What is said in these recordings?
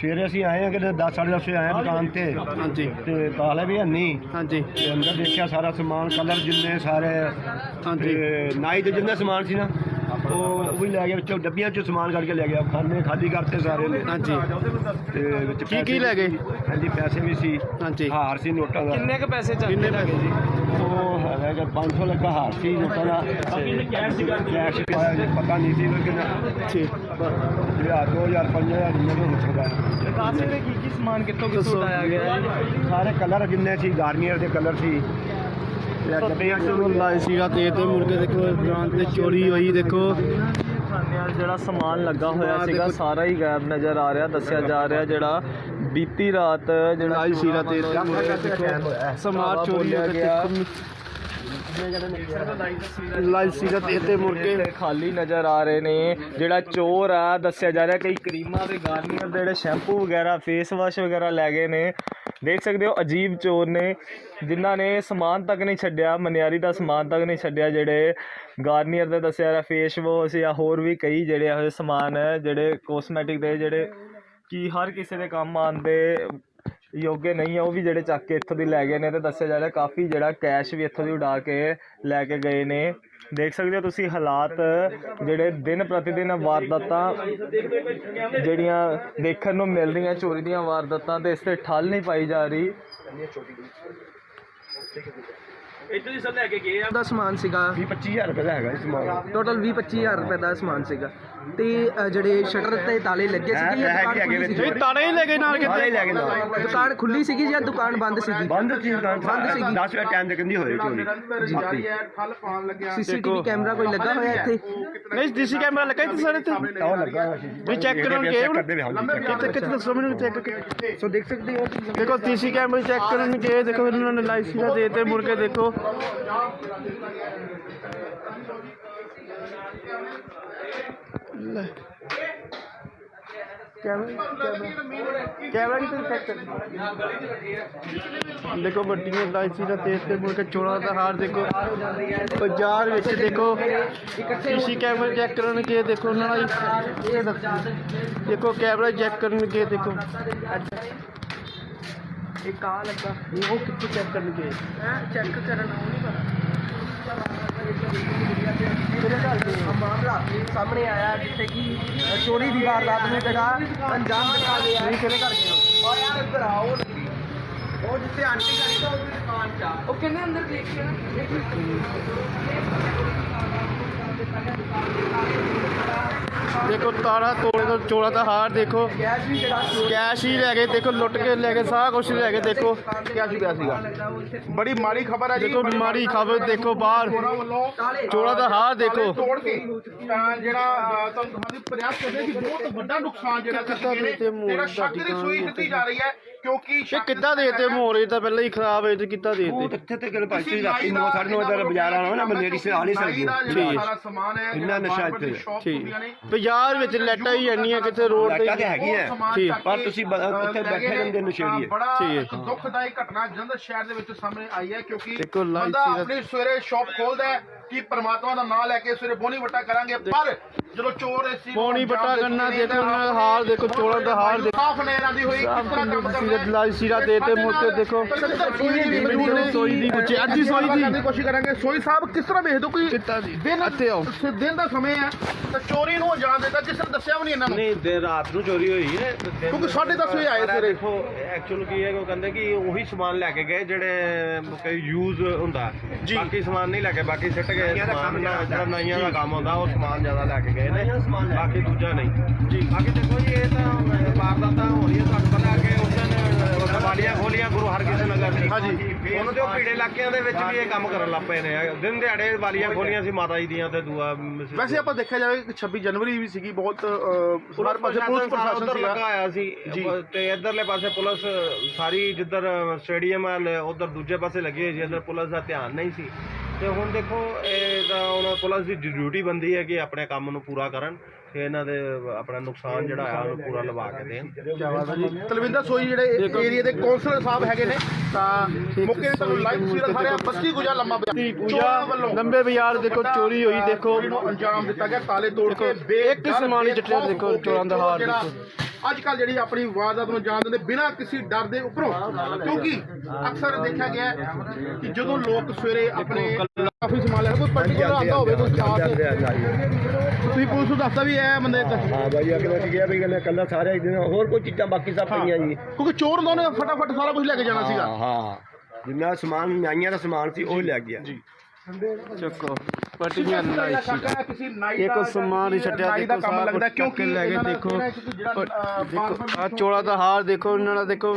ਸਵੇਰੇ ਅਸੀਂ ਆਏ ਆ ਕਿ 10 10:30 ਵਜੇ ਆਏ ਆ ਦੁਕਾਨ ਤੇ। ਹਾਂਜੀ। ਤੇ ਤਾਲੇ ਵੀ ਹੈ ਨਹੀਂ? ਹਾਂਜੀ। ਤੇ ਅੰਦਰ ਦੇਖਿਆ ਸਾਰਾ ਸਮਾਨ ਕਲਰ ਜਿੰਨੇ ਸਾਰੇ ਹਾਂਜੀ। ਨਾਈ ਦੇ ਜਿੰਨੇ ਸਮਾਨ ਸੀ ਨਾ ਉਹ ਉਹ ਵੀ ਲੈ ਗਿਆ ਵਿੱਚੋਂ ਡੱਬੀਆਂ ਚੋਂ ਸਮਾਨ ਕੱਢ ਕੇ ਲੈ ਗਿਆ ਖਾਨੇ ਖਾਲੀ ਕਰਤੇ ਸਾਰੇ ਨੇ। ਹਾਂਜੀ। ਤੇ ਵਿੱਚ ਕੀ- ਕੀ ਲੈ ਗਏ? ਹਾਂਜੀ ਪੈਸੇ ਵੀ ਸੀ। ਹਾਂਜੀ। ਹਾਰ ਸੀ ਨੋਟਾਂ ਦਾ। ਕਿੰਨੇ ਕ ਪੈਸੇ ਚੱਲ ਕਿੰਨੇ ਪੈਸੇ ਜੀ? ਉਹ ਹੈਗਾ ਕਿ 500 ਲੱਗਾ ਹਾਰ ਸੀ ਨੋਟਾਂ ਦਾ ਕੈਸ਼ ਸੀ ਕੈਸ਼ ਪਤਾ ਨਹੀਂ ਸੀ ਕਿੰਨਾ ਠੀਕ 1000 2000 5000 ਜਿੰਨੇ ਵੀ ਹੋ ਸਕਦਾ ਹੈ। ਦੱਸ ਕੀ ਕੀ ਸਮਾਨ ਕਿੱਥੋਂ ਕਿੱਥੋਂ ਉਡਾਇਆ ਗਿਆ ਸਾਰੇ ਕਲਰ ਜਿੰਨੇ ਸੀ ਗਾਰਨੀਅਰ ਦੇ ਕਲਰ ਸੀ ਤੇ ਡੱਬੀਆਂ ਚਲੋ ਸੀਗਾ ਤੇ ਤੇ ਮੁੜ ਕੇ ਦੇਖੋ ਦੁਕਾਨ ਤੇ ਚੋਰੀ ਹੋਈ ਦੇਖੋ ਜਿਹੜਾ ਸਮਾਨ ਲੱਗਾ ਹੋਇਆ ਸੀਗਾ ਸਾਰਾ ਹੀ ਗਾਇਬ ਨਜ਼ਰ ਆ ਰਿਹਾ, ਦੱਸਿਆ ਜਾ ਰਿਹਾ ਜਿਹੜਾ ਬੀਤੀ ਰਾਤ ਜਿਹੜਾ ਲਾਈ ਸੀਗਾ ਤੇ ਤੇ ਮੁੜ ਕੇ ਦੇਖੋ ਸਮਾਨ ਚੋਰੀ ਹੋ ਗਿਆ ਲਾਈ ਸੀਗਾ ਤੇ ਤੇ ਤੇ ਖਾਲੀ ਨਜ਼ਰ ਆ ਰਹੇ ਨੇ। ਜਿਹੜਾ ਚੋਰ ਆ ਦੱਸਿਆ ਜਾ ਰਿਹਾ ਕਈ ਕਰੀਮਾਂ ਦੇ ਗਾਰਨੀਅਰ ਦੇ ਜਿਹੜੇ ਸ਼ੈਂਪੂ ਵਗੈਰਾ ਫੇਸ ਵਾਸ਼ ਵਗੈਰਾ ਲੈ ਗਏ ਨੇ। ਦੇਖ ਸਕਦੇ ਹੋ ਅਜੀਬ ਚੋਰ ਨੇ ਜਿਨ੍ਹਾਂ ਨੇ ਸਮਾਨ ਤੱਕ ਨਹੀਂ ਛੱਡਿਆ ਮਨਿਆਰੀ ਦਾ ਸਮਾਨ ਤੱਕ ਨਹੀਂ ਛੱਡਿਆ ਜਿਹੜੇ ਗਾਰਨੀਅਰ ਦੇ ਦੱਸਿਆ ਰਿਹਾ ਫੇਸ ਵਾਸ਼ ਜਾਂ ਹੋਰ ਵੀ ਕਈ ਜਿਹੜੇ ਜਿਹੇ ਸਮਾਨ ਜਿਹੜੇ ਕੋਸਮੈਟਿਕ ਦੇ ਜਿਹੜੇ ਕਿ ਹਰ ਕਿਸੇ ਦੇ ਕੰਮ ਆਉਂਦੇ ਯੋਗੇ ਨਹੀਂ ਆ ਉਹ ਵੀ ਜਿਹੜੇ ਚੱਕ ਕੇ ਇੱਥੋਂ ਦੀ ਲੈ ਗਏ ਨੇ ਤੇ ਦੱਸਿਆ ਜਾ ਰਿਹਾ ਕਾਫੀ ਜਿਹੜਾ ਕੈਸ਼ ਵੀ ਇੱਥੋਂ ਦੀ ਉਡਾ ਕੇ ਲੈ ਕੇ ਗਏ ਨੇ। ਦੇਖ ਸਕਦੇ ਹੋ ਤੁਸੀਂ ਹਾਲਾਤ ਜਿਹੜੇ ਦਿਨ ਪ੍ਰਤੀ ਦਿਨ ਵਾਰਦਾਤਾਂ ਜਿਹੜੀਆਂ ਦੇਖਣ ਨੂੰ ਮਿਲ ਰਹੀਆਂ ਚੋਰੀ ਦੀਆਂ ਵਾਰਦਾਤਾਂ ਤੇ ਇਸ ਤੇ ਠੱਲ ਨਹੀਂ ਪਾਈ ਜਾ ਰਹੀ। ਦਾ ਸਮਾਨ ਸੀਗਾ। 20 25000 ਰੁਪਏ ਦਾ ਹੈਗਾ ਸਮਾਨ। ਟੋਟਲ 20 25000 ਰੁਪਏ ਦਾ ਸਮਾਨ ਸੀਗਾ। ਤੇ ਅ, ਜਿਹੜੇ ਸ਼ਟਰ ਤੇ ਤਾਲੇ ਲੱਗੇ ਸੀਗੇ ਜਾਂ ਹੈ ਦੁਕਾਨ ਕਿ ਅੱਗੇ ਖੁੱਲੀ ਵਿੱਚ ਸੀਗੀ। ਤਾੜੇ ਹੀ ਲੈ ਗਏ ਨਾਲ ਸਾਰੇ ਲੈ ਕੇ ਨਾਲ। ਦੁਕਾਨ ਖੁੱਲੀ ਸੀਗੀ ਜਾਂ ਦੁਕਾਨ ਬੰਦ ਸੀਗੀ? ਬੰਦ ਸੀ ਦੁਕਾਨ ਬੰਦ ਸੀਗੀ। 10 ਵਜੇ ਟਾਈਮ ਤੇ ਕਹਿੰਦੀ ਹੋਏ ਚੋਰੀ ਸੀਸੀਟੀਵੀ ਕੈਮਰਾ ਕੋਈ ਲੱਗਾ ਹੋਇਆ ਇੱਥੇ? ਨਹੀਂ ਡੀਸੀ ਕੈਮਰਾ ਲੱਗਾ ਇੱਥੇ ਸਾਡੇ ਤੇ ਉਹ ਲੱਗਾ ਹੋਇਆ। ਸੀ ਵੀ ਚੈੱਕ ਕਰਨਗੇ ਕਰਦੇ ਵੇ ਹਾਂ ਜੀ, check ਕਿਤੇ ਕਿਤੇ ਦੱਸੋ ਮੈਨੂੰ ਚੈੱਕ ਕਰਕੇ ਸੋ ਦੇਖ ਸਕਦੇ ਹੋ ਦੇਖੋ ਡੀਸੀ ਕੈਮਰਾ ਚੈੱਕ ਕਰਨਗੇ ਦੇਖੋ ਇਹਨਾਂ ਨੇ ਲਾਈ ਸੀਗਾ ਦੇ ਤੇ ਮੁੜ ਕੇ ਦੇਖੋ। ਲੈ। ਕੈਮਰਾ ਕੈਮਰਾ ਕਿਤੇ ਚੈੱਕ ਕਰ। ਦੇਖੋ ਵੱਡੀਆਂ ਲਾਈ ਸੀਗਾ ਤੇ ਤੇ ਮੁੜ ਕੇ ਚੋਲਾ ਦਾ ਹਾਰ ਦੇਖੋ। ਬਾਜ਼ਾਰ ਵਿੱਚ ਦੇਖੋ ਡੀਸੀ ਕੈਮਰਾ ਚੈੱਕ ਕਰਨਗੇ ਦੇਖੋ ਉਹਨਾਂ ਦਾ ਦੇਖੋ ਕੈਮਰਾ ਚੈੱਕ ਕਰਨਗੇ ਦੇਖੋ। ਇੱਕ ਆ ਲੱਗਾ। ਉਹ ਕਿੱਥੇ ਚੈੱਕ ਕਰਨਗੇ? ਚੈੱਕ ਕਰਨ ਮਾਮਲਾ ਸਾਹਮਣੇ ਆਇਆ ਜਿੱਥੇ ਕਿ ਚੋਰੀ ਦੀ ਵਾਰਦਾਤ ਨੂੰ ਜਿਹੜਾ ਅੰਜਾਮ ਦਿੱਤਾ ਗਿਆ ਨਹੀਂ ਕਿਹੜੇ ਕਰਕੇ ਔਰ ਯਾਰ ਇੱਧਰ ਆਓ ਉਹ ਜਿੱਥੇ ਆਂਟੀ ਖੜੀ ਤਾਂ ਉਹਦੀ ਦੁਕਾਨ ਚ ਆ। ਉਹ ਕਿੰਨੇ ਅੰਦਰ ਦੇਖਿਆ ਕੇ ਦੇਖੋ ਤਾਰਾ ਤੋੜੇ ਤੋਂ ਚੋਲਾ ਦਾ ਹਾਰ ਦੇਖੋ। ਜਿਹੜਾ ਕੈਸ਼ ਹੀ ਲੈ ਗਏ ਦੇਖੋ ਲੁੱਟ ਕੇ ਲੈ ਗਏ ਸਾਰਾ ਕੁਝ ਲੈ ਗਏ ਦੇਖੋ। ਕੈਸ਼ ਪਿਆ ਸੀਗਾ? ਬੜੀ ਮਾੜੀ ਖਬਰ ਹੈ ਜੀ। ਦੇਖੋ ਮਾੜੀ ਖਬਰ ਦੇਖੋ ਬਾਹਰ। ਚੋਲਾ ਦਾ ਹਾਰ ਦੇਖੋ। ਤੋੜ ਕੇ ਤਾਂ ਜਿਹੜਾ ਅਹ, ਤੁਹਾਨੂੰ ਦਿਖਾਉਣ ਦੀ ਪ੍ਰਯਾਸ ਕਰਦੇ ਕਿ ਬਹੁਤ ਵੱਡਾ ਨੁਕਸਾਨ ਜਿਹੜਾ ਕਿੱਦਾਂ ਦੇ ਜਿਹੜਾ ਸ਼ੱਕ ਦੀ ਸੂਈ ਦਿੱਤੀ ਜਾ ਰਹੀ ਹੈ ਕਿਉਂਕਿ ਇਹ ਕਿੱਦਾਂ ਦੇਤੇ ਮੋਰੇ ਤਾਂ ਪਹਿਲਾਂ ਹੀ ਖਰਾਬ ਹੈ ਤੇ ਕਿੱਦਾਂ ਉਹ ਦੇਤੇ? ਕਿੱਥੇ ਤੇ ਗੱਲ ਭਾਈ ਤੁਸੀਂ ਰਾਤੀ 9 9:30 ਵਜੇ ਬਾਜ਼ਾਰ ਆਣਾ ਨਾ ਮੈਂ ਲੇਡੀ ਸੇ ਆ ਨਹੀਂ ਸਕਦੀ ਦਾ ਠੀਕ। ਜਿਹੜਾ ਸਾਰਾ ਸਮਾਨ ਹੈ ਇੰਨਾ ਨਸ਼ਾ ਇੱਥੇ। ਠੀਕ ਬਾਜ਼ਾਰ ਵਿੱਚ ਲੈਟਾਂ ਹੀ ਇੰਨੀਆਂ ਕਿੱਥੇ ਰੋਡ ਤੇ ਲਾਈਟਾਂ ਤੇ ਹੈਗੀ ਹੈ ਠੀਕ। ਪਰ ਤੁਸੀਂ ਉੱਥੇ ਬੈਠੇ ਰਹਿੰਦੇ ਨਸ਼ੇੜੀ ਹੈ ਬੜਾ ਠੀਕ ਹੈ। ਇੱਕ ਦੁਖਦਾਈ ਘਟਨਾ ਜਲੰਧਰ ਸ਼ਹਿਰ ਦੇ ਵਿੱਚ ਸਾਹਮਣੇ ਆਈ ਹੈ ਕਿਉਂਕਿ ਬੰਦਾ ਆਪਣੀ ਸਵੇਰੇ ਸ਼ਾਪ ਖੋਲਦਾ ਹੈ ਕਿ ਪਰਮਾਤਮਾ ਦਾ ਨਾਮ ਲੈ ਕੇ ਸਵੇਰੇ ਬੋਨੀ ਵੱਟਾ ਕਰਾਂਗੇ। ਪਰ ਜਦੋਂ ਚੋਰ ਇਸ ਚੀਜ਼ ਨੂੰ ਪੌਣੀ ਦੇ ਕਰਨਾ ਦੇਖੋ ਉਹਨਾਂ ਦਾ ਹਾਲ ਦੇਖੋ ਚੋਲਾ ਦਾ ਹਾਲ ਦੇਖੋ। ਸਾਫ਼ ਨਹਿਰਾਂ ਦੀ ਹੋਈ ਕਿਸ ਤਰ੍ਹਾਂ ਕੰਮ ਕਰਨਾ ਸੀਰਤ ਲਾਈ ਸੀਰਾ ਦੇ ਤੇ ਕੇ ਦੇਖੋ। ਸੋਈ ਦੀ ਦੀ ਪੁੱਛੇ। ਅੱਜ ਹੀ ਸੋਈ ਦੀ। ਕੋਸ਼ਿਸ਼ ਕਰਾਂਗੇ। ਸੋਈ ਸਾਹਿਬ ਕਿਸ ਤਰ੍ਹਾਂ ਵੇਖ ਦੋ ਕੋਈ ਦੀ? ਦਿਨ ਇੱਥੇ ਆਓ। ਸ- ਦਿਨ ਦਾ ਸਮੇਂ ਹੈ ਤਾਂ ਚੋਰੀ ਨੂੰ ਅੰਜਾਮ ਦਿੱਤਾ ਕਿਸੇ ਨੇ ਦੱਸਿਆ ਵੀ ਨਹੀਂ ਇਹਨਾਂ ਨੂੰ? ਨਹੀਂ ਦੇਰ ਰਾਤ ਨੂੰ ਚੋਰੀ ਹੋਈ ਹੈ ਕਿਉਂਕਿ ਸਾਢੇ ਦਸ ਵਜੇ ਆਏ ਸਵੇਰੇ। ਦੇਖੋ ਐਕਚੁਅਲ ਕੀ ਹੈ ਕਿ ਉਹ ਕਹਿੰਦੇ ਕਿ ਉਹੀ ਸਮਾਨ ਲੈ ਕੇ ਗਏ ਜਿਹੜੇ ਕੋਈ ਯੂਜ਼ ਹੁੰਦਾ। ਬਾਕੀ ਸਮਾਨ ਨਹੀਂ ਲੈ ਕੇ ਬਾਕੀ ਸਿੱਟ ਗਏ ਸਮਾਨ ਜਿਹੜਾ ਨਾਈਆਂ ਦਾ ਕੰਮ ਹੁੰਦਾ ਉਹ ਸਮਾਨ ਜ਼ਿਆਦਾ ਲੈ ਕੇ ਗਏ ਨੇ। ਬਾਕੀ ਦੂਜਾ ਨਹੀਂ। ਜੀ। ਬਾਕੀ ਦੇਖੋ ਜੀ ਇਹ ਤਾਂ ਵਾਰਦਾਤਾਂ ਹੋ ਰਹੀਆਂ ਤੁਹਾਨੂੰ ਪਤਾ ਕਿ ਉਸ ਦਿਨ ਵਾਲੀਆਂ ਖੋਲੀਆਂ ਗੁਰੂ ਹਰਕ੍ਰਿਸ਼ਨ ਨਗਰ ਦੀ। ਹਾਂਜੀ। ਉਹਨਾਂ ਦੇ ਉਹ ਭੀੜੇ ਇਲਾਕਿਆਂ ਦੇ ਵਿੱਚ ਵੀ ਇਹ ਕੰਮ ਕਰਨ ਲੱਗ ਪਏ ਨੇ। ਦਿਨ ਦਿਹਾੜੇ ਵਾਲੀਆਂ ਖੋਲੀਆਂ ਸੀ ਮਾਤਾ ਜੀ ਦੀਆਂ ਤੇ ਦੂਆ ਵੈਸੇ ਆਪਾਂ ਦੇਖਿਆ ਜਾਵੇ ਕਿ 26 ਜਨਵਰੀ ਵੀ ਸੀਗੀ ਬਹੁਤ ਹਰ ਪਾਸੇ ਪੁਲਿਸ ਪ੍ਰਸ਼ਾਸਨ ਸੀਗਾ। ਲੱਗਾ ਹੋਇਆ ਸੀ। ਤੇ ਇਧਰਲੇ ਪਾਸੇ ਪੁਲਿਸ ਸਾਰੀ ਜਿੱਧਰ ਸਟੇਡੀਅਮ ਹੈ ਉਧਰ ਦੂਜੇ ਪਾਸੇ ਲੱਗੀ ਹੋਈ ਸੀ ਇਧਰ ਪੁਲਿਸ ਦਾ ਧਿਆਨ ਨਹੀਂ ਸੀ। ਤੇ ਹੁਣ ਦੇਖੋ ਇਹ ਤਾਂ ਹੁਣ ਪੁਲਿਸ ਦੀ ਡਿਊਟੀ ਬੰਦੀ ਹੈ ਕਿ ਆਪਣੇ ਕੰਮ ਨੂੰ ਪੂਰਾ ਕਰਨ ਤੇ ਇਹਨਾਂ ਦੇ ਆਪਣਾ ਨੁਕਸਾਨ ਜਿਹੜਾ ਆ ਉਹਨੂੰ ਪੂਰਾ ਲਵਾ ਕੇ ਦੇਣ। ਤਲਵਿੰਦਰ ਸੋਈ ਜਿਹੜੇ ਏਰੀਆ ਦੇ ਕੌਂਸਲਰ ਸਾਹਿਬ ਹੈਗੇ ਨੇ ਤਾਂ ਮੁੱਕੇ ਤੇ ਤੁਹਾਨੂੰ ਲਾਈਵ ਸੀ ਦਿਖਾ। ਰਿਹਾ ਬੱਸੀ ਗੁਜਾ ਲੰਮਾ ਚੋਰਾਂ ਪੂਜਾ ਲੰਬੇ ਬਾਜ਼ਾਰ ਦੇਖੋ ਚੋਰੀ ਹੋਈ ਦੇਖੋ। ਅੰਜਾਮ ਦਿੱਤਾ ਗਿਆ ਤਾਲੇ ਤੋੜ ਕੇ ਇੱਕ ਹੀ ਸਮਾਨ ਚੱਟਿਆ ਦੇਖੋ ਚੋਰਾਂ ਦਾ ਹਾਰ ਦੇਖੋ। ਅੱਜ ਕੱਲ ਜਿਹੜੀ ਆਪਣੀ ਵਾਰਦਾਤ ਨੂੰ ਜਾਣ ਦਿੰਦੇ ਬਿਨਾਂ ਕਿਸੇ ਡਰ ਦੇ ਉੱਪਰੋਂ। ਕਿਉਂਕਿ ਅਕਸਰ ਦੇਖਿਆ ਗਿਆ ਹੈ ਕਿ ਜਦੋਂ ਲੋਕ ਸਵੇਰੇ ਆਪਣੇ ਕਾਫੀ ਸਮਾਨ ਲੈ ਕੇ ਕੋਈ ਪਰਟੀਕੂਲਰ ਆਉਂਦਾ ਹੋਵੇ ਕੋਈ ਸਟਾਫ ਤੁਸੀਂ ਪੁਲਿਸ ਨੂੰ ਦੱਸਦਾ ਵੀ ਇਹ ਬੰਦੇ ਹਾਂ ਭਾਈ ਅਗਲੇ ਨੇ ਕਿਹਾ ਵੀ ਕਹਿੰਦੇ ਕੱਲਾ ਸਾਰੇ ਦਿਨ ਹੋਰ ਕੋਈ ਚੀਜ਼ਾਂ ਬਾਕੀ ਸਭ ਪਈਆਂ ਜੀ। ਕਿਉਂਕਿ ਚੋਰ ਹੁੰਦਾ ਉਹਨੇ ਫਟਾਫਟ ਸਾਰਾ ਕੁਝ ਲੈ ਕੇ ਜਾਣਾ ਸੀਗਾ। ਹਾਂ। ਜਿੰਨਾ ਸਮਾਨ ਨਾਈਆਂ ਦਾ ਸਮਾਨ ਸੀ ਉਹ ਲੈ ਗਿਆ। ਜੀ। ਚੱਕੋ। ਪਟੀਆਂ ਕਿਸੇ ਨਾਈ ਸਮਾਨ ਹੀ ਛੱਡਿਆ ਦੇਖੋ ਕੰਮ ਲੱਗਦਾ ਲੈ ਕਿ ਦੇਖੋ। ਆ ਚੋਲਾ ਦਾ ਹਾਰ ਦੇਖੋ ਇਹਨਾਂ ਦਾ ਦੇਖੋ।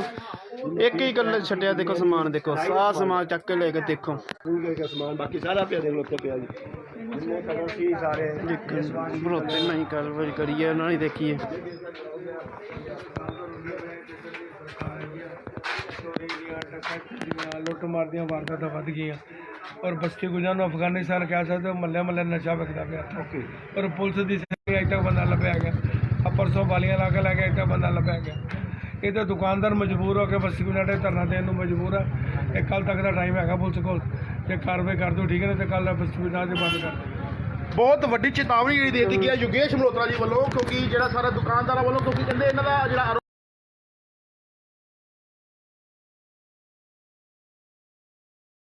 ਇੱਕ ਹੀ ਗੱਲ ਛੱਡਿਆ ਦੇਖੋ ਸਮਾਨ ਦੇਖੋ। ਸਾਰਾ ਸਮਾਨ ਚੱਕ ਕੇ ਲੈ ਕੇ ਦੇਖੋ। ਪੂਰੇ ਦਾ ਸਮਾਨ ਬਾਕੀ ਸਾਰਾ ਪਿਆ ਦੇਖ ਲੋ ਉੱਤੇ ਪਿਆ ਜੀ। ਜਿੰਨੇ ਕਲਰ ਸੀ ਸਾਰੇ। ਦੇਖੋ ਬਰੋਤੇ ਨਹੀਂ ਕਾਰਵਾਈ ਕਰੀਏ ਉਹਨਾਂ ਨੇ ਦੇਖੀਏ। ਲੁੱਟ ਮਾਰ ਦੀਆਂ ਵਾਰਦਾਤਾਂ ਵੱਧ ਗਈਆਂ। ਔਰ ਬਸਤੀ ਗੁਜਰਾਂ ਨੂੰ ਅਫਗਾਨਿਸਤਾਨ ਕਹਿ ਸਕਦੇ ਹੋ ਮੱਲੇ ਮੱਲੇ ਨਸ਼ਾ ਵਿਕਦਾ ਪਿਆ ਓਕੇ ਪਰ ਪੁਲਿਸ ਦੀ ਸੈਣੀ ਅਜੇ ਤੱਕ ਬੰਦਾ ਲੱਭਿਆ ਗਿਆ। ਆ ਪਰਸੋਂ ਵਾਲੀਆਂ ਲਾ ਕੇ ਲੈ ਕੇ ਅਜੇ ਤੱਕ ਬੰਦਾ ਲੱਭਿਆ ਗਿਆ। ਇਹ ਤਾਂ ਦੁਕਾਨਦਾਰ ਮਜਬੂਰ ਹੋ ਕੇ ਬਸਤੀ ਗੁਜਰਾਂ ਦੇ ਧਰਨਾ ਦੇਣ ਨੂੰ ਮਜਬੂਰ ਆ। ਇਹ ਕੱਲ ਤੱਕ ਦਾ ਟਾਈਮ ਹੈਗਾ ਪੁਲਿਸ ਕੋਲ। ਜੇ ਕਾਰਵਾਈ ਕਰ ਦਿਓ ਠੀਕ ਹੈ ਨਹੀਂ ਤੇ ਕੱਲ ਬਸਤੀ ਗੁਜਰਾਂ ਦੇ ਬੰਦ ਕਰ ਦਿਓ। ਬਹੁਤ ਵੱਡੀ ਚੇਤਾਵਨੀ ਜਿਹੜੀ ਦੇ ਦਿੱਤੀ ਗਈ ਹੈ ਯੋਗੇਸ਼ ਮਲਹੋਤਰਾ ਜੀ ਵੱਲੋਂ ਕਿਉਂਕਿ ਜਿਹੜਾ ਸਾਰਾ ਦੁਕਾਨਦਾਰਾਂ ਵੱਲੋਂ ਕਿਉਂਕਿ ਕਹਿੰਦੇ ਇਹਨਾਂ ਦਾ ਜਿਹੜਾ